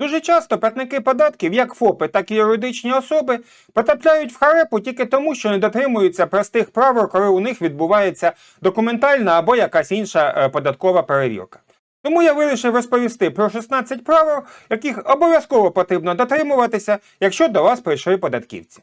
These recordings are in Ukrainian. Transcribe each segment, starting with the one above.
Дуже часто платники податків, як ФОПи, так і юридичні особи, потрапляють в харепу тільки тому, що не дотримуються простих правил, коли у них відбувається документальна або якась інша е, податкова перевірка. Тому я вирішив розповісти про 16 правил, яких обов'язково потрібно дотримуватися, якщо до вас прийшли податківці.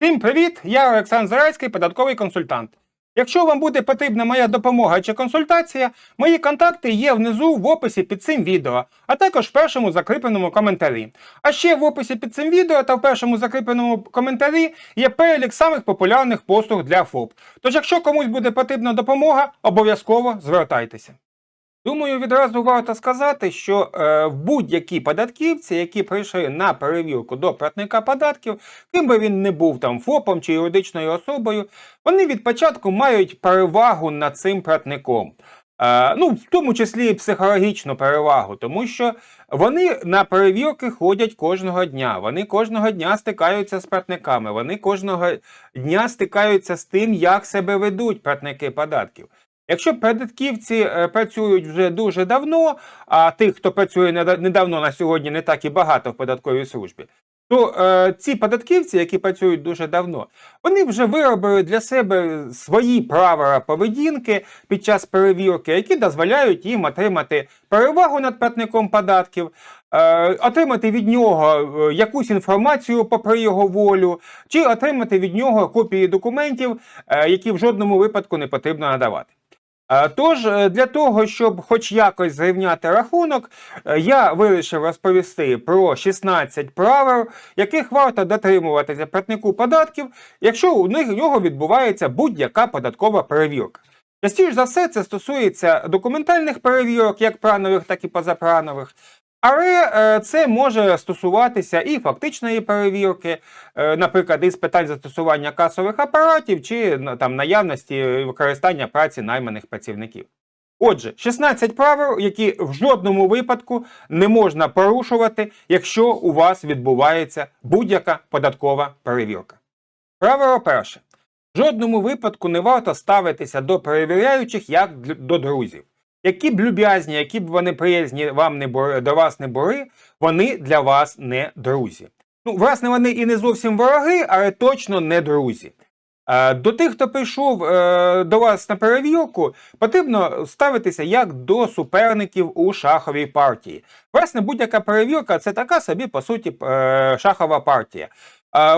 Всім привіт! Я Олександр Зарайський, податковий консультант. Якщо вам буде потрібна моя допомога чи консультація, мої контакти є внизу в описі під цим відео, а також в першому закріпленому коментарі. А ще в описі під цим відео та в першому закріпленому коментарі є перелік самих популярних послуг для ФОП. Тож, якщо комусь буде потрібна допомога, обов'язково звертайтеся. Думаю, відразу варто сказати, що е, будь-які податківці, які прийшли на перевірку до платника податків, ким би він не був там ФОПом чи юридичною особою, вони від початку мають перевагу над цим платником. Е, ну, в тому числі і психологічну перевагу, тому що вони на перевірки ходять кожного дня. Вони кожного дня стикаються з платниками, вони кожного дня стикаються з тим, як себе ведуть платники податків. Якщо податківці е, працюють вже дуже давно, а тих, хто працює неда- недавно на сьогодні, не так і багато в податковій службі, то е, ці податківці, які працюють дуже давно, вони вже виробили для себе свої правила поведінки під час перевірки, які дозволяють їм отримати перевагу над платником податків, е, отримати від нього е, якусь інформацію попри його волю, чи отримати від нього копії документів, які в жодному випадку не потрібно надавати. Е, Тож, е, для того, щоб хоч якось зрівняти рахунок, е, я вирішив розповісти про 16 правил, яких варто дотримуватися платнику податків, якщо у них нього відбувається будь-яка податкова перевірка. Частіше за все, це стосується документальних перевірок, як пранових, так і позапланових. Але е, це може стосуватися і фактичної перевірки, е, наприклад, із питань застосування касових апаратів чи там наявності використання праці найманих працівників. Отже, 16 правил, які в жодному випадку не можна порушувати, якщо у вас відбувається будь-яка податкова перевірка. Правило перше. В жодному випадку не варто ставитися до перевіряючих як до друзів. Які б люб'язні, які б вони приязні вам не були, до вас не були, вони для вас не друзі. Ну, власне, вони і не зовсім вороги, але точно не друзі. До тих, хто прийшов е, до вас на перевірку, потрібно ставитися як до суперників у шаховій партії. Власне, будь-яка перевірка це така собі, по суті, е, шахова партія.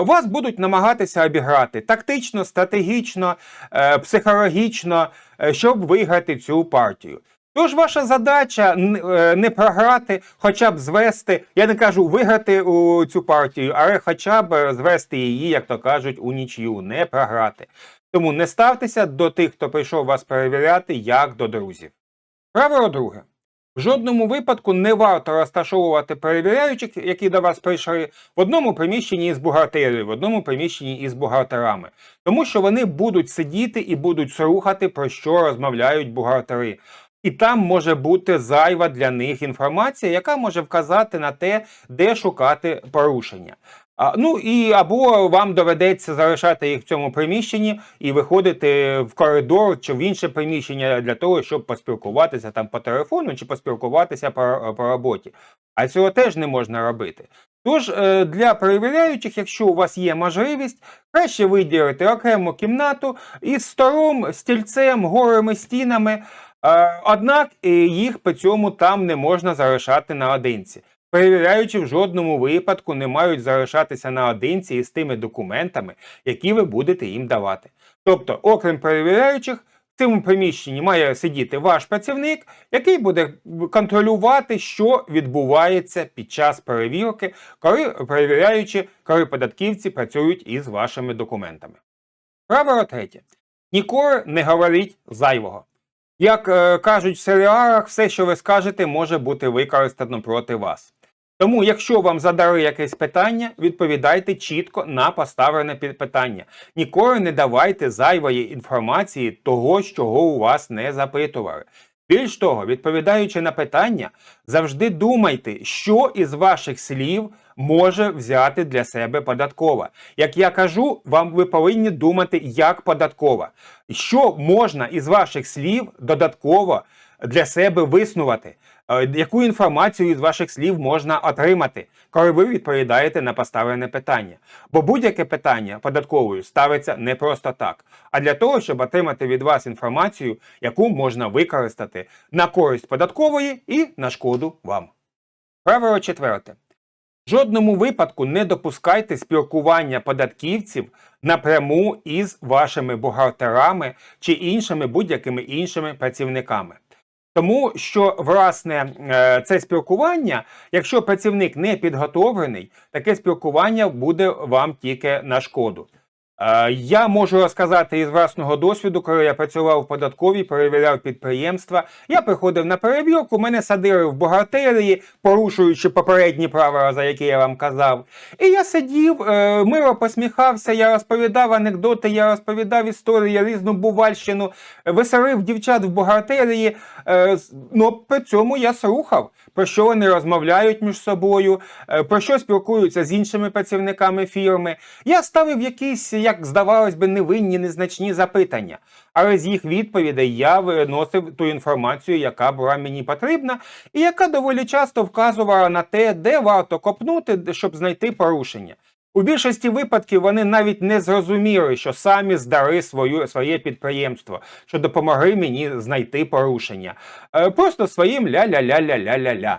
Вас будуть намагатися обіграти тактично, стратегічно, е, психологічно, щоб виграти цю партію. Тож ваша задача е, не програти, хоча б звести, я не кажу виграти у цю партію, але хоча б звести її, як то кажуть, у нічию, не програти. Тому не ставтеся до тих, хто прийшов вас перевіряти, як до друзів. Правило друге. В жодному випадку не варто розташовувати перевіряючих, які до вас прийшли, в одному приміщенні із бухгалтерією, в одному приміщенні із бухгалтерами, тому що вони будуть сидіти і будуть слухати, про що розмовляють бухгалтери. І там може бути зайва для них інформація, яка може вказати на те, де шукати порушення. А, ну і або вам доведеться залишати їх в цьому приміщенні і виходити в коридор чи в інше приміщення для того, щоб поспілкуватися там по телефону чи поспілкуватися по, по роботі. А цього теж не можна робити. Тож е, для перевіряючих, якщо у вас є можливість, краще виділити окрему кімнату із столом, стільцем, голими стінами. Е, Однак їх по цьому там не можна залишати наодинці. Перевіряючи в жодному випадку не мають залишатися наодинці із тими документами, які ви будете їм давати. Тобто, окрім перевіряючих, в цьому приміщенні має сидіти ваш працівник, який буде контролювати, що відбувається під час перевірки, коли перевіряючи, коли податківці працюють із вашими документами. Правило третє. Ніколи не говоріть зайвого. Як е, кажуть в серіалах, все, що ви скажете, може бути використано проти вас. Тому, якщо вам задали якесь питання, відповідайте чітко на поставлене питання. Ніколи не давайте зайвої інформації того, чого у вас не запитували. Більш того, відповідаючи на питання, завжди думайте, що із ваших слів може взяти для себе податкова. Як я кажу, вам ви повинні думати як податкова. Що можна із ваших слів додатково для себе виснувати? Е, Яку інформацію із ваших слів можна отримати, коли ви відповідаєте на поставлене питання? Бо будь-яке питання податковою ставиться не просто так, а для того, щоб отримати від вас інформацію, яку можна використати на користь податкової і на шкоду вам. Правило четверте. В жодному випадку не допускайте спілкування податківців напряму із вашими бухгалтерами чи іншими будь-якими іншими працівниками. Тому що, власне, е, це спілкування, якщо працівник не підготовлений, таке спілкування буде вам тільки на шкоду. Е, Я можу розказати із власного досвіду, коли я працював в податковій, перевіряв підприємства. Я приходив на перевірку, мене садили в бухгалтерії, порушуючи попередні правила, за які я вам казав. І я сидів, е, миро посміхався, я розповідав анекдоти, я розповідав історії, різну бувальщину, веселив дівчат в бухгалтерії. Ну, при цьому я слухав, про що вони розмовляють між собою, про що спілкуються з іншими працівниками фірми. Я ставив якісь, як здавалось би, невинні, незначні запитання. Але з їх відповідей я виносив ту інформацію, яка була мені потрібна, і яка доволі часто вказувала на те, де варто копнути, щоб знайти порушення. У більшості випадків вони навіть не зрозуміли, що самі здали свою, своє підприємство, що допомогли мені знайти порушення. Е, Просто своїм ля-ля-ля-ля-ля-ля-ля.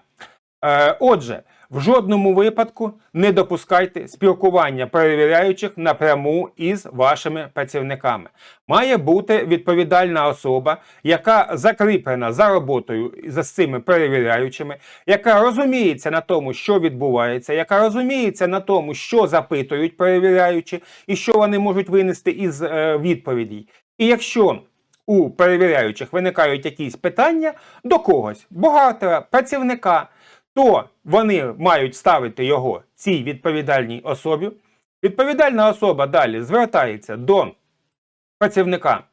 Е, Отже, в жодному випадку не допускайте спілкування перевіряючих напряму із вашими працівниками. Має бути відповідальна особа, яка закріплена за роботою за цими перевіряючими, яка розуміється на тому, що відбувається, яка розуміється на тому, що запитують перевіряючі, і що вони можуть винести із е, відповідей. І якщо у перевіряючих виникають якісь питання до когось, бухгалтера, працівника, то вони мають ставити його цій відповідальній особі. Відповідальна особа далі звертається до працівника,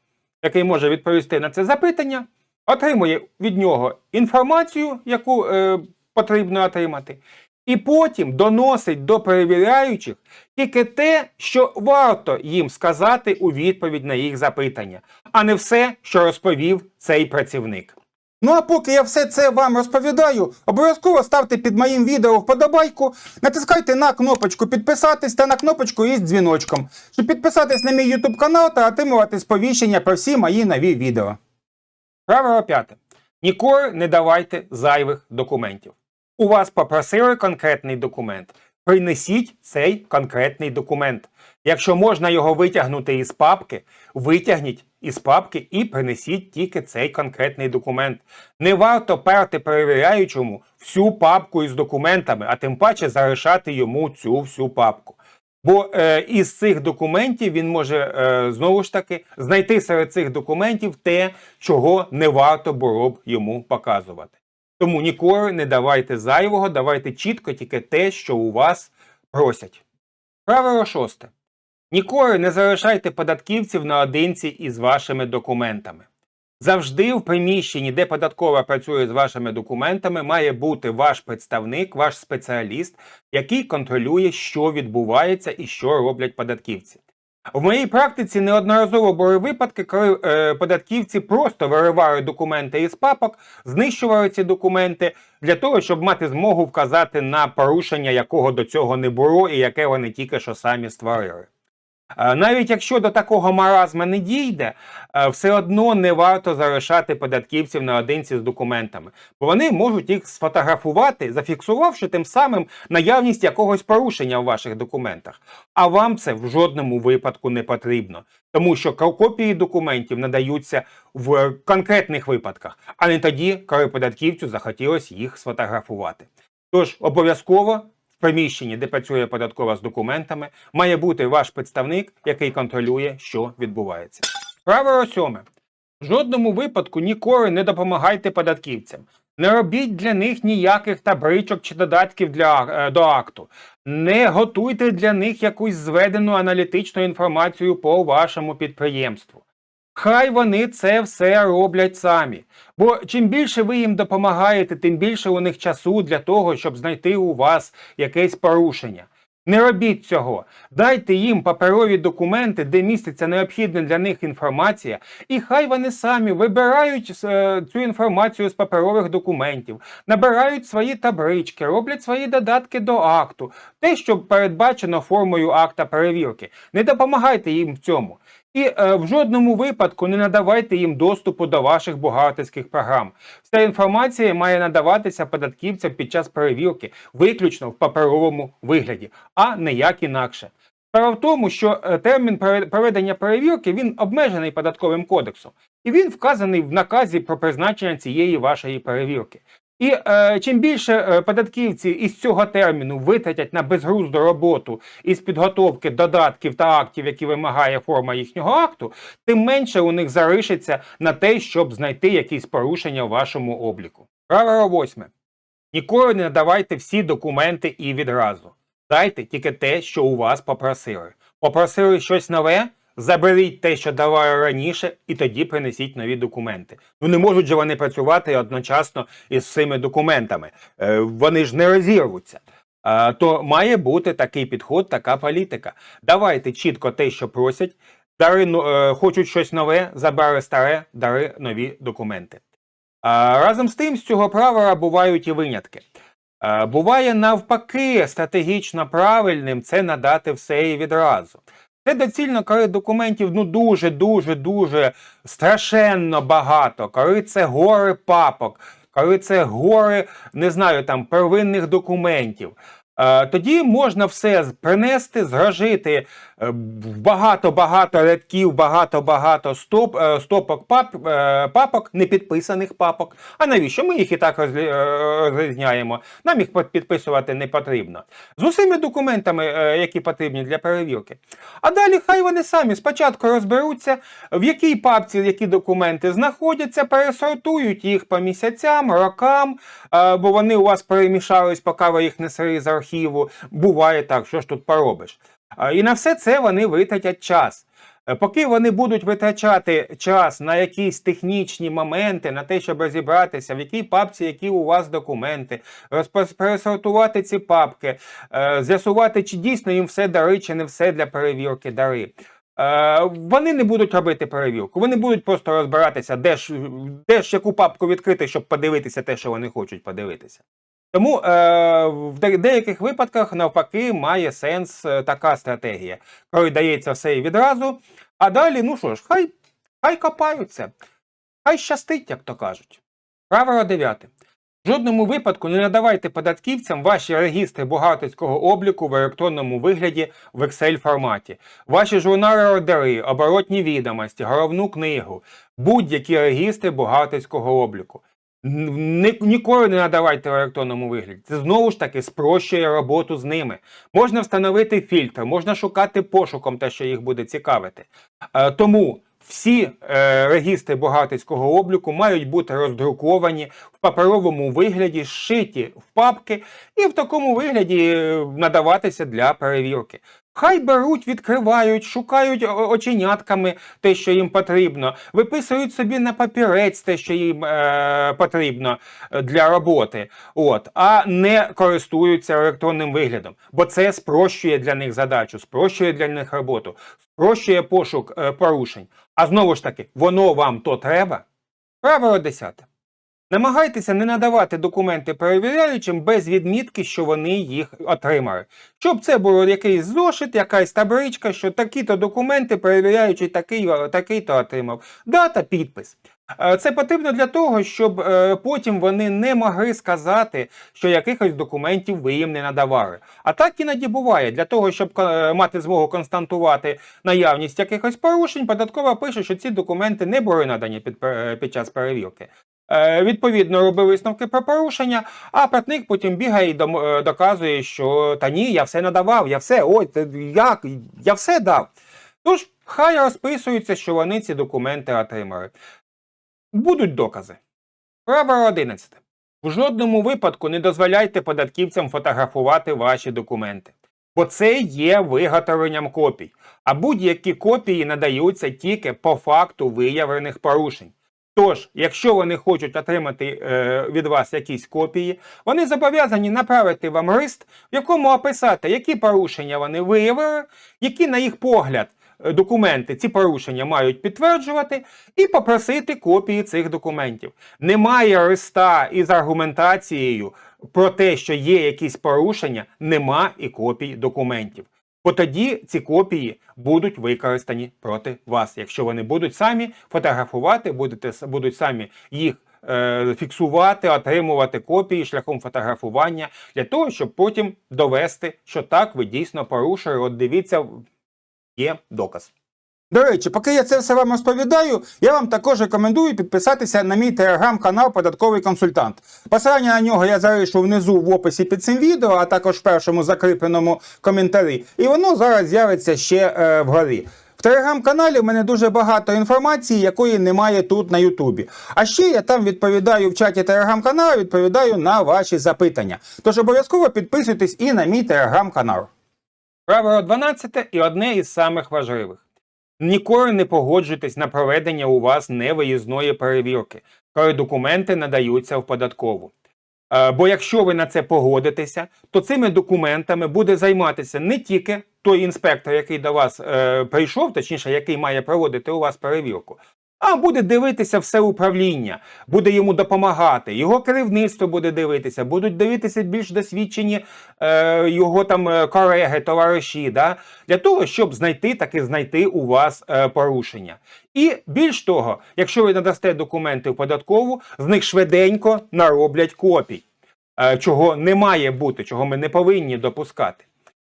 який може відповісти на це запитання, отримує від нього інформацію, яку е, потрібно отримати, і потім доносить до перевіряючих тільки те, що варто їм сказати у відповідь на їх запитання, а не все, що розповів цей працівник. Ну а поки я все це вам розповідаю, обов'язково ставте під моїм відео вподобайку, натискайте на кнопочку підписатись та на кнопочку із дзвіночком, щоб підписатись на мій YouTube канал та отримувати сповіщення про всі мої нові відео. Правило п'яте. Ніколи не давайте зайвих документів. У вас попросили конкретний документ. Принесіть цей конкретний документ. Якщо можна його витягнути із папки, витягніть із папки і принесіть тільки цей конкретний документ. Не варто перти перевіряючому всю папку із документами, а тим паче залишати йому цю всю папку. Бо е, із цих документів він може е, знову ж таки знайти серед цих документів те, чого не варто було б йому показувати. Тому ніколи не давайте зайвого, давайте чітко тільки те, що у вас просять. Правило шосте. Ніколи не залишайте податківців наодинці із вашими документами. Завжди в приміщенні, де податкова працює з вашими документами, має бути ваш представник, ваш спеціаліст, який контролює, що відбувається і що роблять податківці. В моїй практиці неодноразово були випадки, коли е, податківці просто виривали документи із папок, знищували ці документи для того, щоб мати змогу вказати на порушення, якого до цього не було, і яке вони тільки що самі створили. Е, Навіть якщо до такого маразма не дійде, е, все одно не варто залишати податківців наодинці з документами, бо вони можуть їх сфотографувати, зафіксувавши тим самим наявність якогось порушення в ваших документах. А вам це в жодному випадку не потрібно, тому що копії документів надаються в конкретних випадках, а не тоді, коли податківцю захотілося їх сфотографувати. Тож обов'язково в приміщенні, де працює податкова з документами, має бути ваш представник, який контролює, що відбувається. Правило сьоме. В жодному випадку ніколи не допомагайте податківцям. Не робіть для них ніяких табличок чи додатків для, е, до акту. Не готуйте для них якусь зведену аналітичну інформацію по вашому підприємству. Хай вони це все роблять самі. Бо чим більше ви їм допомагаєте, тим більше у них часу для того, щоб знайти у вас якесь порушення. Не робіть цього. Дайте їм паперові документи, де міститься необхідна для них інформація, і хай вони самі вибирають е, цю інформацію з паперових документів, набирають свої таблички, роблять свої додатки до акту, те, що передбачено формою акта перевірки. Не допомагайте їм в цьому. І е, в жодному випадку не надавайте їм доступу до ваших бухгалтерських програм. Вся інформація має надаватися податківцям під час перевірки, виключно в паперовому вигляді, а не як інакше. Справа в тому, що е, термін проведення перевірки він обмежений податковим кодексом, і він вказаний в наказі про призначення цієї вашої перевірки. І е, чим більше е, податківці із цього терміну витратять на безглузду роботу із підготовки додатків та актів, які вимагає форма їхнього акту, тим менше у них залишиться на те, щоб знайти якісь порушення в вашому обліку. Правило восьме. Ніколи не надавайте всі документи і відразу. Дайте тільки те, що у вас попросили. Попросили щось нове, заберіть те, що давали раніше, і тоді принесіть нові документи. Ну не можуть же вони працювати одночасно із цими документами. Е, вони ж не розірвуться. Е, то має бути такий підход, така політика. Давайте чітко те, що просять. Дари е, хочуть щось нове, забрали старе, дари нові документи. А, разом з тим, з цього правила бувають і винятки. Буває навпаки стратегічно правильним це надати все і відразу. Це доцільно, коли документів ну дуже, дуже, страшенно багато, коли це гори папок, коли це гори, не знаю, там первинних документів. Е, Тоді можна все принести, згражити в багато-багато рядків, багато-багато стоп, е, стопок пап, е, папок, непідписаних папок. А навіщо? Ми їх і так е, розрізняємо. Нам їх підписувати не потрібно. З усіми документами, е, які потрібні для перевірки. А далі хай вони самі спочатку розберуться, в якій папці які документи знаходяться, пересортують їх по місяцям, рокам, е, бо вони у вас перемішались, поки ви їх несли з архіву. Буває так, що ж тут поробиш. І на все це вони витратять час. Е, Поки вони будуть витрачати час на якісь технічні моменти, на те, щоб розібратися, в якій папці які у вас документи, пересортувати ці папки, е, з'ясувати, чи дійсно їм все дари, чи не все для перевірки дари. Е, Вони не будуть робити перевірку, вони будуть просто розбиратися, де ж, де ж яку папку відкрити, щоб подивитися те, що вони хочуть подивитися. Тому е, в деяких випадках навпаки має сенс е, така стратегія, коли дається все і відразу. А далі, ну що ж, хай, хай копаються, хай щастить, як то кажуть. Правило 9. В жодному випадку не надавайте податківцям ваші регістри бухгалтерського обліку в електронному вигляді в Excel форматі, ваші журнали ордери, оборотні відомості, головну книгу, будь-які регістри бухгалтерського обліку. Ні, ніколи не надавайте в електронному вигляді. Це знову ж таки спрощує роботу з ними. Можна встановити фільтр, можна шукати пошуком те, що їх буде цікавити. Е, тому всі е, регістри бухгалтерського обліку мають бути роздруковані в паперовому вигляді, зшиті в папки і в такому вигляді е, надаватися для перевірки. Хай беруть, відкривають, шукають оченятками те, що їм потрібно, виписують собі на папірець те, що їм е, потрібно е, для роботи, от, а не користуються електронним виглядом, бо це спрощує для них задачу, спрощує для них роботу, спрощує пошук е, порушень. А знову ж таки, воно вам то треба. Правило 10. Намагайтеся не надавати документи перевіряючим без відмітки, що вони їх отримали. Щоб це було якийсь зошит, якась табличка, що такі-то документи перевіряючий такий, такий-то отримав. Дата, підпис. Е, Це потрібно для того, щоб е, потім вони не могли сказати, що якихось документів ви їм не надавали. А так іноді буває. Для того, щоб е, мати змогу констатувати наявність якихось порушень, податкова пише, що ці документи не були надані під час перевірки. Е, Відповідно, робив висновки про порушення, а платник потім бігає і е, доказує, що та ні, я все надавав, я все, ой, як, я все дав. Тож, хай розписуються, що вони ці документи отримали. Будуть докази. Правило 11. В жодному випадку не дозволяйте податківцям фотографувати ваші документи. бо це є виготовленням копій. А будь-які копії надаються тільки по факту виявлених порушень. Тож, якщо вони хочуть отримати е, від вас якісь копії, вони зобов'язані направити вам лист, в якому описати, які порушення вони виявили, які, на їх погляд, е, документи ці порушення мають підтверджувати, і попросити копії цих документів. Немає листа із аргументацією про те, що є якісь порушення, нема і копій документів. Бо тоді ці копії будуть використані проти вас. Якщо вони будуть самі фотографувати, будете, будуть самі їх е, фіксувати, отримувати копії шляхом фотографування для того, щоб потім довести, що так ви дійсно порушили. От дивіться, є доказ. До речі, поки я це все вам розповідаю, я вам також рекомендую підписатися на мій телеграм-канал Податковий консультант. Посилання на нього я залишу внизу в описі під цим відео, а також в першому закріпленому коментарі. І воно зараз з'явиться ще е, вгорі. В телеграм-каналі в мене дуже багато інформації, якої немає тут на Ютубі. А ще я там відповідаю в чаті телеграм-каналу, відповідаю на ваші запитання. Тож обов'язково підписуйтесь і на мій телеграм-канал. Правило 12 і одне із самих важливих. Ніколи не погоджуйтесь на проведення у вас невиїзної перевірки, коли документи надаються в податкову. Е, Бо якщо ви на це погодитеся, то цими документами буде займатися не тільки той інспектор, який до вас е, прийшов, точніше, який має проводити у вас перевірку, а буде дивитися все управління, буде йому допомагати. Його керівництво буде дивитися, будуть дивитися більш досвідчені е, його там е, колеги, товариші, да? для того, щоб знайти таки знайти у вас е, порушення. І більш того, якщо ви надасте документи в податкову, з них швиденько нароблять копій, е, чого не має бути, чого ми не повинні допускати.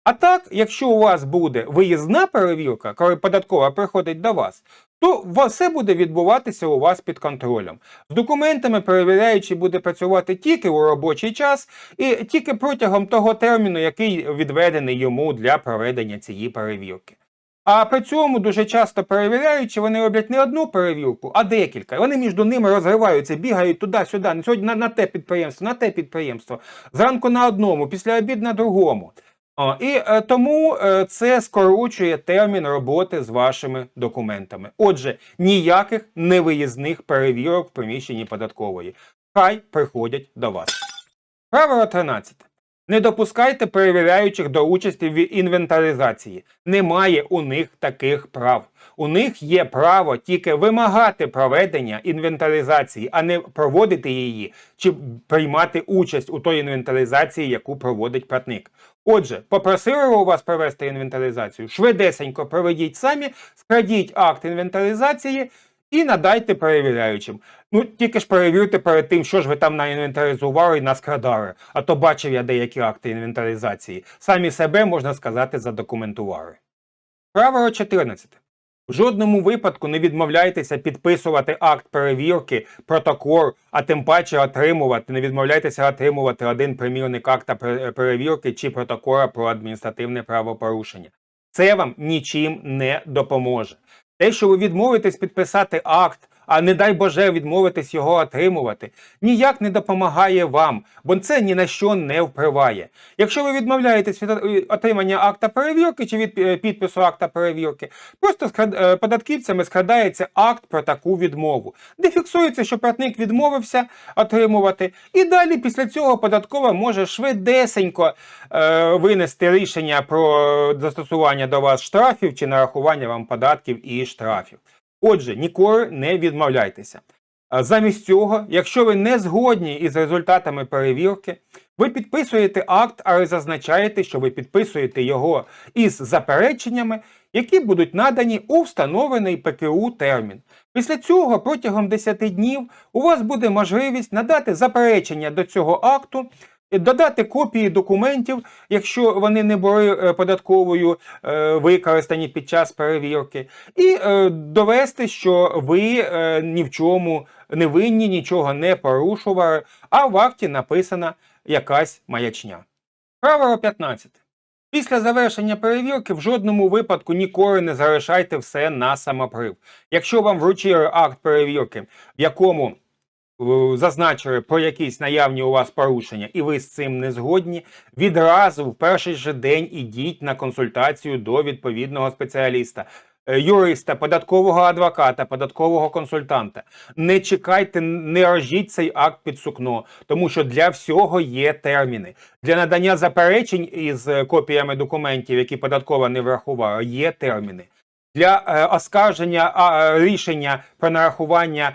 А так, якщо у вас буде виїзна перевірка, коли податкова приходить до вас, то все буде відбуватися у вас під контролем. З документами перевіряючий буде працювати тільки у робочий час і тільки протягом того терміну, який відведений йому для проведення цієї перевірки. А при цьому дуже часто перевіряючи, вони роблять не одну перевірку, а декілька. Вони між ними розриваються, бігають туди-сюди, сьогодні на, на те підприємство, на те підприємство, зранку на одному, після обід на другому. О, і е, тому е, це скорочує термін роботи з вашими документами. Отже, ніяких невиїзних перевірок в приміщенні податкової. Хай приходять до вас. Правило 13. Не допускайте перевіряючих до участі в інвентаризації. Немає у них таких прав. У них є право тільки вимагати проведення інвентаризації, а не проводити її чи приймати участь у той інвентаризації, яку проводить платник. Отже, попросили у вас провести інвентаризацію, швидесенько проведіть самі, скрадіть акт інвентаризації і надайте перевіряючим. Ну, тільки ж перевірте перед тим, що ж ви там наінвентаризували і наскрадали. А то бачив я деякі акти інвентаризації. Самі себе, можна сказати, задокументували. Правило 14. В жодному випадку не відмовляйтеся підписувати акт перевірки, протокол, а тим паче отримувати. Не відмовляйтеся отримувати один примірник акта перевірки чи протокола про адміністративне правопорушення. Це вам нічим не допоможе. Те, що ви відмовитесь підписати акт, а не дай Боже відмовитесь його отримувати, ніяк не допомагає вам, бо це ні на що не впливає. Якщо ви відмовляєтесь від е, отримання акта перевірки чи від е, підпису акта перевірки, просто е, податківцями скрадається акт про таку відмову, де фіксується, що платник відмовився отримувати, і далі після цього податкова може швидесенько е, винести рішення про застосування до вас штрафів чи нарахування вам податків і штрафів. Отже, ніколи не відмовляйтеся. Замість цього, якщо ви не згодні із результатами перевірки, ви підписуєте акт, але зазначаєте, що ви підписуєте його із запереченнями, які будуть надані у встановлений ПКУ термін. Після цього протягом 10 днів у вас буде можливість надати заперечення до цього акту, додати копії документів, якщо вони не були е, податковою е, використані під час перевірки, і е, довести, що ви ні в чому не винні, нічого не порушували, а в акті написана якась маячня. Правило 15. Після завершення перевірки в жодному випадку ніколи не залишайте все на самоприв. Якщо вам вручили акт перевірки, в якому зазначили про якісь наявні у вас порушення, і ви з цим не згодні, відразу в перший же день ідіть на консультацію до відповідного спеціаліста. е, Юриста, податкового адвоката, податкового консультанта. Не чекайте, не рожіть цей акт під сукно, тому що для всього є терміни. Для надання заперечень із е, копіями документів, які податкова не врахувала, є терміни. Для е, оскарження е, рішення про нарахування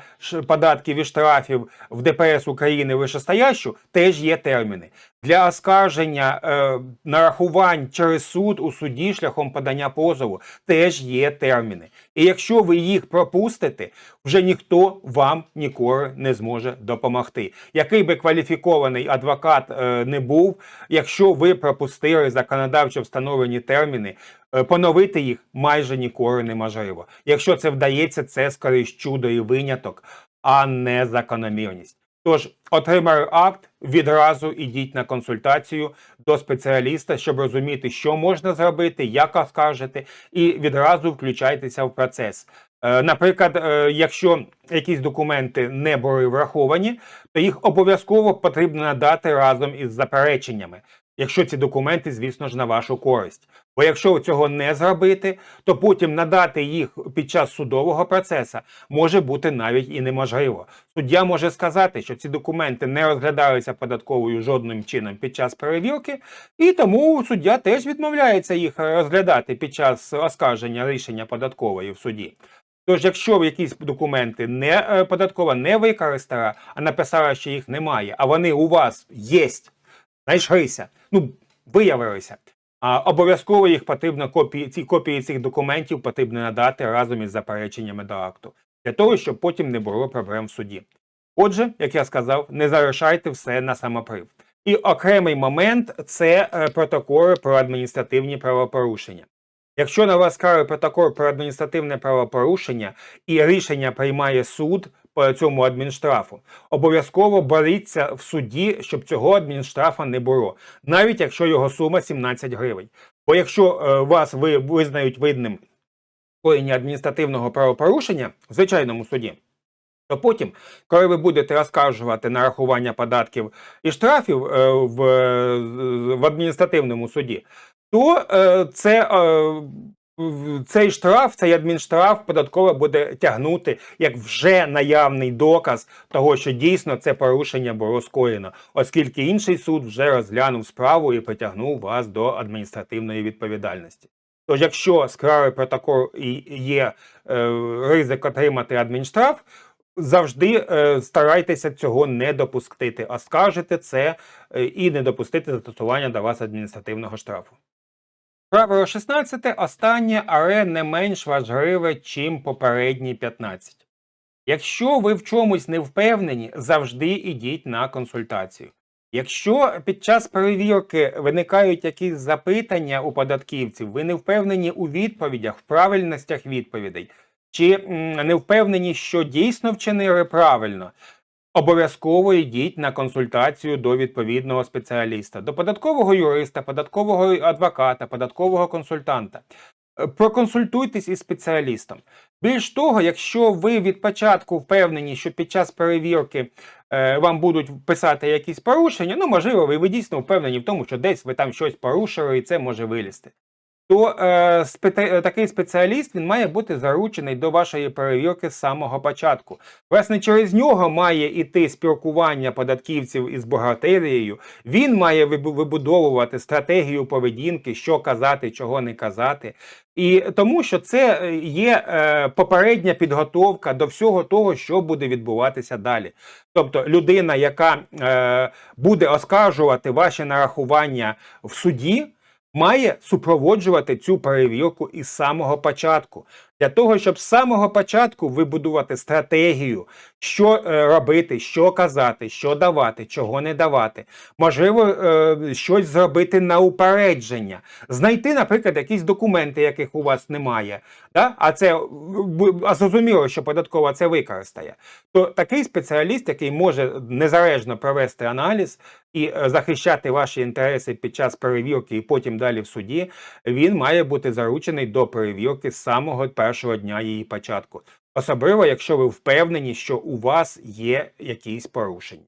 податків і штрафів в ДПС України вищестоящу теж є терміни. Для оскарження е, нарахувань через суд у суді шляхом подання позову теж є терміни. І якщо ви їх пропустите, вже ніхто вам ніколи не зможе допомогти. Який би кваліфікований адвокат е, не був, якщо ви пропустили законодавчо встановлені терміни, е, поновити їх майже ніколи неможливо. Якщо це вдається, це скоріш чудо і виняток, а не закономірність. Тож, отримали акт, відразу ідіть на консультацію до спеціаліста, щоб розуміти, що можна зробити, як оскаржити, і відразу включайтеся в процес. Е, Наприклад, е, якщо якісь документи не були враховані, то їх обов'язково потрібно надати разом із запереченнями, якщо ці документи, звісно ж, на вашу користь. Бо якщо цього не зробити, то потім надати їх під час судового процесу може бути навіть і неможливо. Суддя може сказати, що ці документи не розглядаються податковою жодним чином під час перевірки, і тому суддя теж відмовляється їх розглядати під час оскарження рішення податкової в суді. Тож, якщо якісь документи не е, податкова не використала, а написала, що їх немає, а вони у вас є, знайшлися, ну виявилися. А обов'язково їх потрібно копії, ці копії цих документів потрібно надати разом із запереченнями до акту, для того, щоб потім не було проблем в суді. Отже, як я сказав, не залишайте все на самоприв. І окремий момент це е, протоколи про адміністративні правопорушення. Якщо на вас скарає протокол про адміністративне правопорушення і рішення приймає суд цьому адмінштрафу, обов'язково боріться в суді, щоб цього адмінштрафа не було, навіть якщо його сума 17 гривень. Бо якщо е, вас ви визнають видним коєння адміністративного правопорушення в звичайному суді, то потім, коли ви будете оскаржувати нарахування податків і штрафів е, в, в адміністративному суді, то е, це, цей штраф, цей адмінштраф податкова буде тягнути як вже наявний доказ того, що дійсно це порушення було скоєно, оскільки інший суд вже розглянув справу і притягнув вас до адміністративної відповідальності. Тож, якщо скрали протокол і є е, ризик отримати адмінштраф, завжди е, старайтеся цього не допустити, оскаржити це е, і не допустити застосування до вас адміністративного штрафу. Правило 16 останнє, але не менш важливе, чим попередні 15. Якщо ви в чомусь не впевнені, завжди ідіть на консультацію. Якщо під час перевірки виникають якісь запитання у податківців, ви не впевнені у відповідях, в правильностях відповідей, чи не впевнені, що дійсно вчинили правильно, обов'язково йдіть на консультацію до відповідного спеціаліста, до податкового юриста, податкового адвоката, податкового консультанта. Е, Проконсультуйтесь із спеціалістом. Більш того, якщо ви від початку впевнені, що під час перевірки е, вам будуть писати якісь порушення, ну можливо, ви, ви дійсно впевнені в тому, що десь ви там щось порушили і це може вилізти. То е, спете- е, такий спеціаліст він має бути заручений до вашої перевірки з самого початку. Власне, через нього має іти спілкування податківців із бухгалтерією. Він має вибудовувати стратегію поведінки, що казати, чого не казати. І тому, що це е, є е, попередня підготовка до всього того, що буде відбуватися далі. Тобто людина, яка е, буде оскаржувати ваші нарахування в суді, має супроводжувати цю перевірку із самого початку. Для того, щоб з самого початку вибудувати стратегію, що е, робити, що казати, що давати, чого не давати. Можливо, е, щось зробити на упередження, знайти, наприклад, якісь документи, яких у вас немає. Да? А це а зрозуміло, що податкова це використає. То такий спеціаліст, який може незалежно провести аналіз і е, захищати ваші інтереси під час перевірки і потім далі в суді, він має бути заручений до перевірки з самого першого дня її початку. особливо якщо ви впевнені, що у вас є якісь порушення.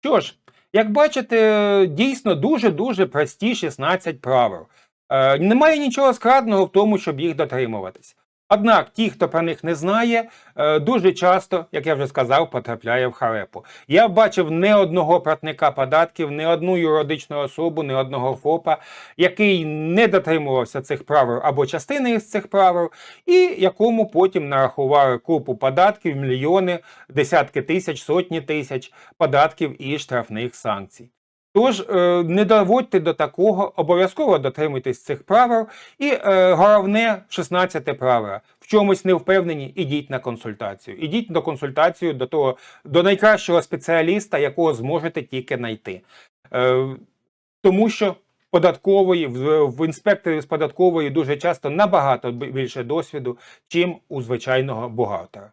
Що ж, як бачите, дійсно дуже-дуже прості 16 правил. Е, немає нічого складного в тому, щоб їх дотримуватись. Однак ті, хто про них не знає, е, дуже часто, як я вже сказав, потрапляє в харепу. Я бачив не одного платника податків, не одну юридичну особу, не одного ФОПа, який не дотримувався цих правил або частини із цих правил, і якому потім нарахували купу податків, мільйони, десятки тисяч, сотні тисяч податків і штрафних санкцій. Тож е, не доводьте до такого, обов'язково дотримуйтесь цих правил. І е, головне, 16 правило. В чомусь не впевнені, ідіть на консультацію. Ідіть на консультацію до того, до найкращого спеціаліста, якого зможете тільки знайти. Е, тому що податкової, в, інспекторів з податкової дуже часто набагато більше досвіду, чим у звичайного бухгалтера.